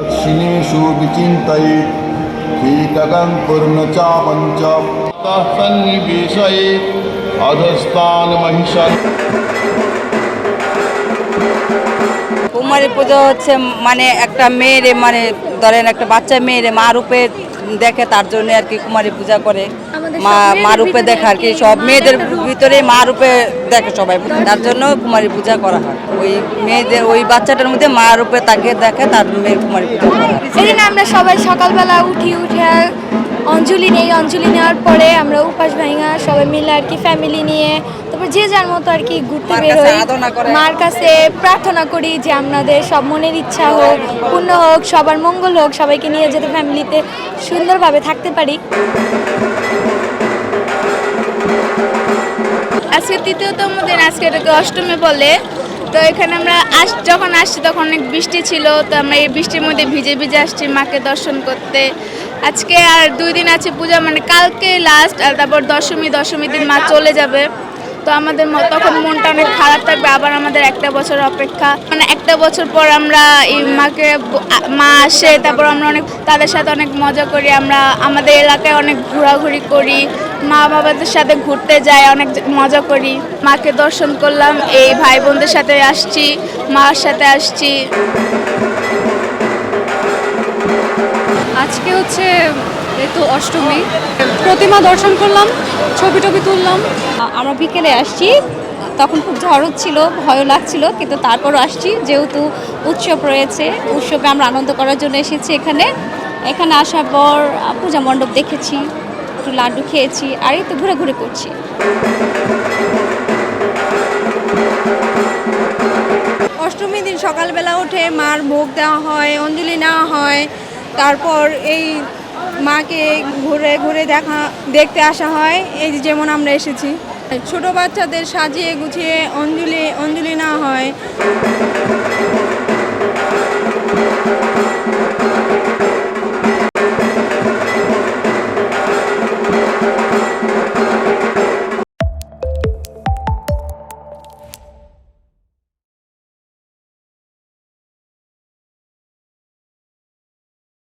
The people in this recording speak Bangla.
दक्षिणेषु विचिन्तयेत् कीटकं पूर्णचापं च ततः सन्निवेशयेत् अधस्तान् महिषन् কুমারী পুজো হচ্ছে মানে একটা মেয়েরে মানে ধরেন একটা বাচ্চা মেয়েরে মা রূপে দেখে তার জন্য আর কি কুমারী পূজা করে। মা রূপে দেখে আর কি সব মেয়েদের। ভিতরে মা রূপে দেখে সবাই। তার জন্য কুমারী পূজা করা হয়। ওই মেয়েদের ওই বাচ্চাটার মধ্যে মা রূপে তাকে দেখে তার মেয়ে কুমারী পূজা করা হয়। সেদিন আমরা সবাই সকালবেলা উঠি উঠে অঞ্জলি নেই অঞ্জলি নেওয়ার পরে আমরা উপাস ভাঙা সবাই মিলে আর কি ফ্যামিলি নিয়ে তারপর যে যার মতো আর কি ঘুরতে মার বের হই। মার কাছে প্রার্থনা করি যে আপনাদের সব মনের ইচ্ছা হোক পূর্ণ হোক সবার মঙ্গল হোক সবাইকে নিয়ে যাতে ফ্যামিলিতে সুন্দরভাবে থাকতে পারি। আজকে তৃতীয়তম দিন আজকে এটাকে অষ্টমী বলে। তো এখানে আমরা আস যখন আসছি তখন অনেক বৃষ্টি ছিল তো আমরা এই বৃষ্টির মধ্যে ভিজে ভিজে আসছি মাকে দর্শন করতে। আজকে আর দুই দিন আছে পূজা মানে কালকে লাস্ট আর তারপর দশমী দশমী দিন মা চলে যাবে। তো আমাদের তখন মনটা অনেক খারাপ থাকবে, আবার আমাদের একটা বছর অপেক্ষা। মানে একটা বছর পর আমরা এই মাকে মা আসে, তারপর আমরা অনেক, তাদের সাথে অনেক মজা করি, আমরা আমাদের এলাকায় অনেক ঘোরাঘুরি করি। মা বাবাদের সাথে ঘুরতে যাই, অনেক মজা করি। মাকে দর্শন করলাম, এই ভাই বোনদের সাথে আসছি, মার সাথে আসছি। আজকে হচ্ছে এই তো অষ্টমী, প্রতিমা দর্শন করলাম, ছবি টবি তুললাম। আমরা বিকেলে আসছি, তখন খুব ঝড় হচ্ছিল, ভয়ও লাগছিল, কিন্তু তারপরও আসছি, যেহেতু উৎসব রয়েছে, উৎসবে আমরা আনন্দ করার জন্য এসেছি এখানে। এখানে আসার পর পূজা মণ্ডপ দেখেছি, একটু লাড্ডু খেয়েছি, আর এই তো ঘুরে করছি। অষ্টমী দিন সকালবেলা উঠে মার ভোগ দেওয়া হয়, অঞ্জলি নেওয়া হয় তারপর এই মাকে ঘুরে ঘুরে দেখা, দেখতে আসা হয়, এই যেমন আমরা এসেছি। ছোট বাচ্চাদের সাজিয়ে গুছিয়ে অঞ্জলি অঞ্জলি না হয়।